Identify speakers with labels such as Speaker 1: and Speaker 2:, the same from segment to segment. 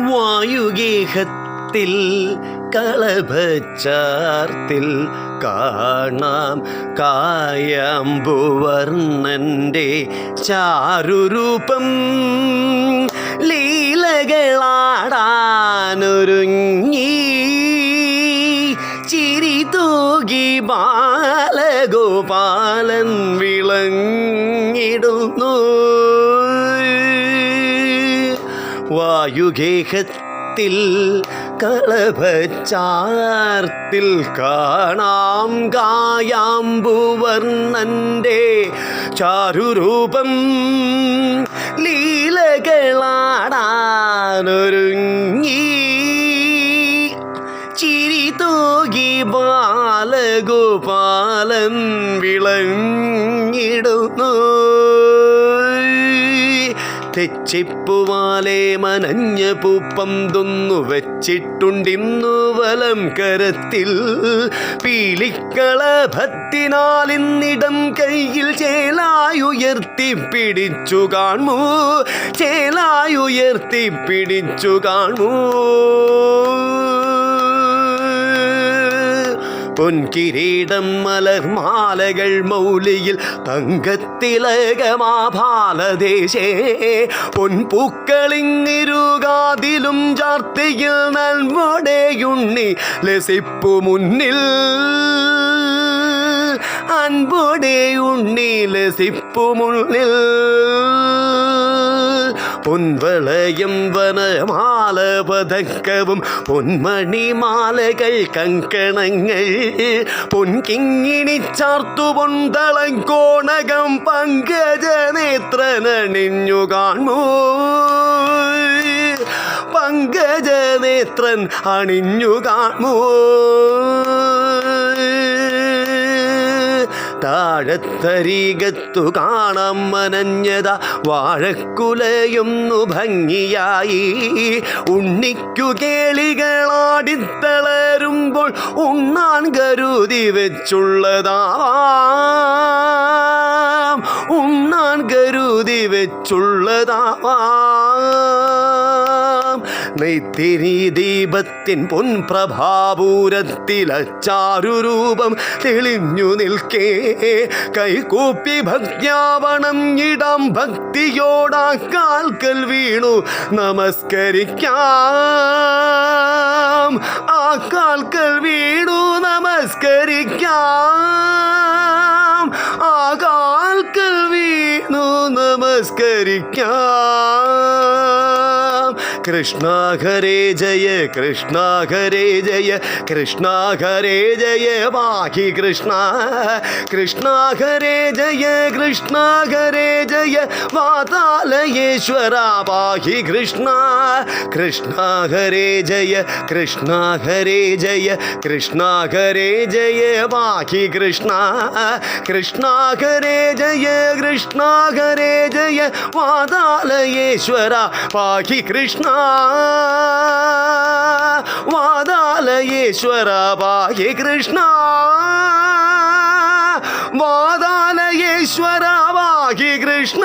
Speaker 1: വായുഗേഹത്തിൽ കളഭച്ചാർത്തിൽ കാണാം കായാമ്പുവർണന്റെ ചാരുരൂപം. ലീലകളാടാനൊരുങ്ങി ചിരി തൂകി ബാലഗോപാലൻ വിളങ്ങിടുന്നു. വായുഗേഹത്തിൽ കളഭച്ചാർത്തിൽ കാണാം കായാമ്പുവർണന്റെ ചാരുരൂപം. ലീലകളാടാനൊരുങ്ങി. ചിരി തൂകി ബാലഗോപാലൻ വിളങ്ങിടുന്നു. തെച്ചിപ്പുവാലെ മനഞ്ഞ പൂപ്പം തൊന്നു വെച്ചിട്ടുണ്ടിന്നു വലം കരത്തിൽ. പീലിക്കളഭത്തിനാൽ ഇന്നിടം കയ്യിൽ ചേലായുയർത്തി പിടിച്ചു കാണൂ ചേലായുയർത്തി പിടിച്ചു കാണൂ പൊൻകിരീടം മലർമാലകൾ മൗലിയിൽ തങ്കത്തിലകമാഭാലദേശേ പൊൻപൂക്കളിങ്ങിരുകാതിലും ചാർത്തിയിൽ നൽവോടെയുണ്ണി ലസിപ്പു മുന്നിൽ അൻപോടെ ഉണ്ണി ലസിപ്പു മുന്നിൽ പൊൻവളയം വനമാല പതക്കവും പൊന്മണിമാലകൾ കങ്കണങ്ങൾ പൊൻകിങ്ങിണി ചാർത്തു പൊന്തളം കോണകം പങ്കജ നേത്രനണിഞ്ഞു കാണൂ. പങ്കജ നേത്രൻ അണിഞ്ഞു കാണൂ. താഴത്തരീകത്തു കാണാം മനഞ്ഞത. വാഴക്കുലയൊന്നു ഭംഗിയായി. ഉണ്ണിക്കു കേളികളാടിത്തളരുമ്പോൾ ഉണ്ണാൻ കരുതി വെച്ചുള്ളതാ. ഉണ്ണാൻ കരുതി വെച്ചുള്ളതാവാം നെയ്ത്തിരി ദീപത്തിൻ പൊൻപ്രഭാപൂരത്തിലച്ചാരുരൂപം തെളിഞ്ഞു നിൽക്കേ. കൈകൂപ്പി ഭക്യാവണം ഇടം ഭക്തിയോടാ കാൽക്കൽ വീണു. നമസ്കരിക്കാം. ആ കാൽക്കൽ വീണു നമസ്കരിക്കാം. ആ കാൽക്കൽ വീണു നമസ്കരിക്കാം. कृष्णा हरे जय कृष्णा हरे जय कृष्णा हरे जय बाकी कृष्णा कृष्णा हरे जय कृष्णा हरे जय वातालयेश्वरा बाकी कृष्णा कृष्णा हरे जय कृष्णा हरे जय कृष्णा हरे जय बाकी कृष्णा कृष्णा हरे जय कृष्णा हरे जय वातालयेश्वरा बाकी कृष्णा വാതാലയേശ്വര പാഹി കൃഷ്ണ. വാതാലയേശ്വര പാഹി കൃഷ്ണ.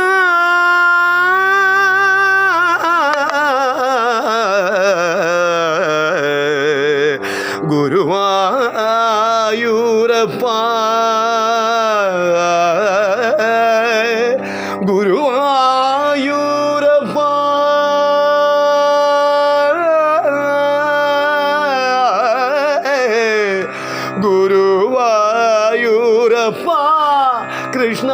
Speaker 1: ഗുരുവായൂരപ്പ കൃഷ്ണ